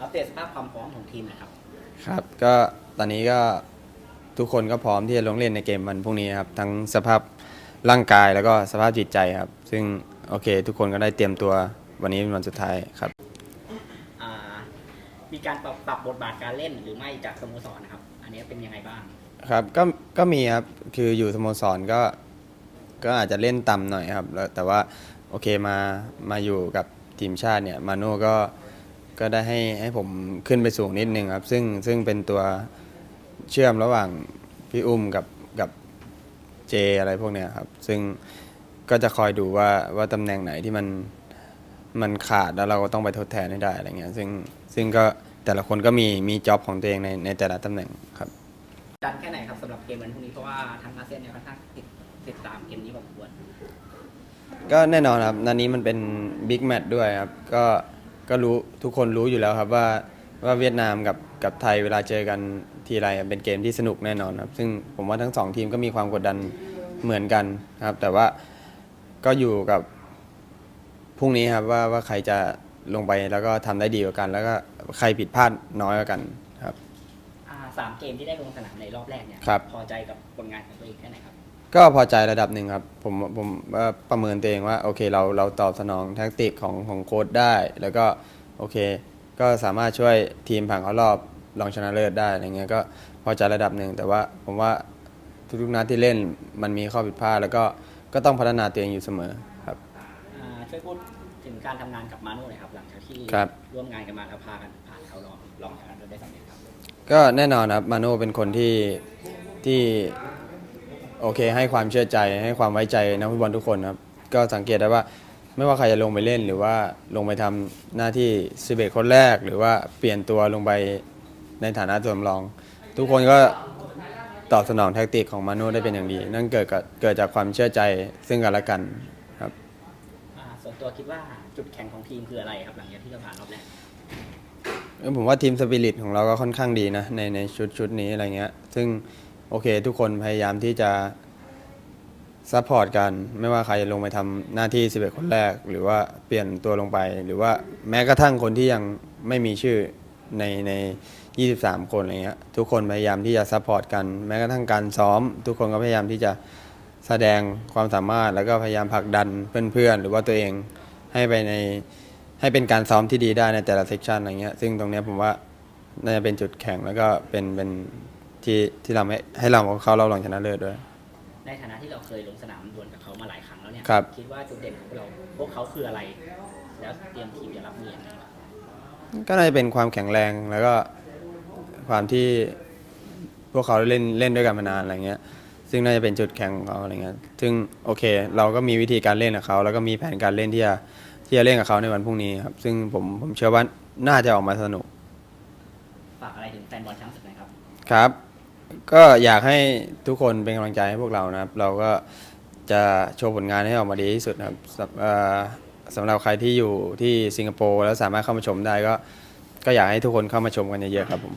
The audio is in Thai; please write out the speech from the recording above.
อัปเดตสภาพความพร้อมของทีมหนะครับ ครับก็ตอนนี้ก็ทุกคนก็พร้อมที่จะลงเล่นในเกมวันพรุ่งนี้ครับทั้งสภาพร่างกายแล้วก็สภาพจิตใจครับ ซึ่งโอเค ทุกคนก็ได้เตรียมตัววันนี้เป็นวันสุดท้ายครับ อ่า มีการปรับปรับบทบาทการเล่นหรือไม่จากสโมสรนะครับ อันนี้เป็นยังไงบ้าง ครับก็ก็มีครับคืออยู่สโมสรก็ก็อาจจะเล่นต่ำหน่อยครับแล้วแต่ว่าโอเคมามาอยู่กับทีมชาติเนี่ยมาโน่ก็ ก็ได้ให้ให้ผมขึ้นไปสูงนิดนึงครับ ซึ่งซึ่งเป็นตัวเชื่อมระหว่างพี่อุ้มกับกับเจอะไรพวกเนี้ยครับ ซึ่งก็จะคอยดูว่าว่าตำแหน่งไหนที่มันมันขาดแล้วเราก็ต้องไปทดแทนให้ได้อะไรเงี้ยซึ่งซึ่งก็แต่ละคนก็มีมีจ็อบของตัวเองในในแต่ละตำแหน่งครับดันแค่ไหนครับสำหรับเกมวันพรุ่งนี้เพราะว่าทางอาเซียนเนี่ยค่อนข้างติดติดตามเกมนี้พอสมควรก็แน่นอนครับนัดนี้มันเป็นบิ๊กแมตช์ด้วยครับก็ ก็รู้ทุกคนรู้อยู่แล้วครับว่าว่าเวียดนามกับกับไทยเวลาเจอกันทีไรอะเป็นเกมที่สนุกแน่นอนครับซึ่งผมว่าทั้งสองทีมก็มีความกดดันเหมือนกันครับ แต่ว่าก็อยู่กับพรุ่งนี้ครับว่าว่าใครจะลงไปแล้วก็ทำได้ดีกว่ากัน แล้วก็ใครผิดพลาดน้อยกว่ากันครับอ่าสามเกมที่ได้ลงสนามในรอบแรกเนี่ยครับพอใจกับผลงานของตัวเองแค่ไหนครับ ก็พอใจระดับหนึ่งครับ ผมผมว่าประเมินตัวเองว่าโอเคเราเราตอบสนองแท็กติกของของโค้ดได้ แล้วก็โอเค ก็สามารถช่วยทีมผ่านเข้ารอบรองชนะเลิศได้อะไรเงี้ยก็พอใจระดับหนึ่งแต่ว่าผมว่าทุกๆนัดที่เล่นมันมีข้อผิดพลาดแล้วก็ก็ต้องพัฒนาตัวเองอยู่เสมอครับอ่าช่วยพูดถึงการทำงานกับมาโน่หน่อยครับหลังจากที่ครับร่วมงานกันมาแล้วพากันผ่านเขาลองลองชนะเลิศได้สำเร็จครับก็แน่นอนครับมาโน่เป็นคนที่ที่ โอเค ให้ความเชื่อใจให้ความไว้ใจนักฟุตบอลทุกคนครับ ก็สังเกตได้ว่าไม่ว่าใครจะลงไปเล่นหรือว่าลงไปทำหน้าที่11คนแรก หรือว่าเปลี่ยนตัวลงไปในฐานะตัวสำรอง ทุกคนก็ตอบสนองแท็กติกของมาโน่ได้เป็นอย่างดี นั่นเกิดกับเกิดจากความเชื่อใจซึ่งกันและกันครับอ่าส่วนตัวคิดว่าจุดแข็งของทีมคืออะไรครับหลังจากที่เราผ่านรอบแรกผมว่าทีมสปิริตของเราก็ค่อนข้างดีนะในในชุดชุดนี้อะไรเงี้ย ซึ่ง โอเค ทุกคนพยายามที่จะซัพพอร์ตกันไม่ว่าใครจะลงไปทำหน้าที่ 11 คนแรก หรือว่าเปลี่ยนตัวลงไป หรือว่าแม้กระทั่งคนที่ยังไม่มีชื่อในใน 23 คนอะไรเงี้ยทุกคนพยายามที่จะซัพพอร์ตกัน แม้กระทั่งการซ้อม ทุกคนก็พยายามที่จะแสดงความสามารถแล้วก็พยายามผลักดันเพื่อนๆ หรือว่าตัวเองให้ไปในให้เป็นการซ้อมที่ดีได้ในแต่ละเซกชันอะไรเงี้ยซึ่งตรงเนี้ยผมว่าน่าจะเป็นจุดแข็งแล้วก็เป็นเป็น ที่ที่เราให้ให้เราเข้ารอบรองชนะเลิศด้วย ในฐานะที่เราเคยลงสนามดวลกับเขามาหลายครั้งแล้วเนี่ยครับ คิดว่าจุดเด่นของพวกเราพวกเขาคืออะไร แล้วเตรียมทีมจะรับมือยังไงครับก็น่าจะเป็นความแข็งแรงแล้วก็ความที่พวกเขาเล่นเล่นด้วยกันมานานอะไรเงี้ย ซึ่งน่าจะเป็นจุดแข็งของเขาอะไรเงี้ย ซึ่งโอเค เราก็มีวิธีการเล่นกับเขา แล้วก็มีแผนการเล่นที่จะที่จะเล่นกับเขาในวันพรุ่งนี้ครับ ซึ่งผมผมเชื่อว่าน่าจะออกมาสนุกฝากอะไรถึงแฟนบอลช้างศึกหน่อยครับ ครับ ก็อยากให้ทุกคนเป็นกำลังใจให้พวกเรานะครับ เราก็จะโชว์ผลงานให้ออกมาดีที่สุดนะครับสำเอ่อสำหรับใครที่อยู่ที่สิงคโปร์แล้วสามารถเข้ามาชมได้ก็ก็อยากให้ทุกคนเข้ามาชมกันเยอะๆครับผม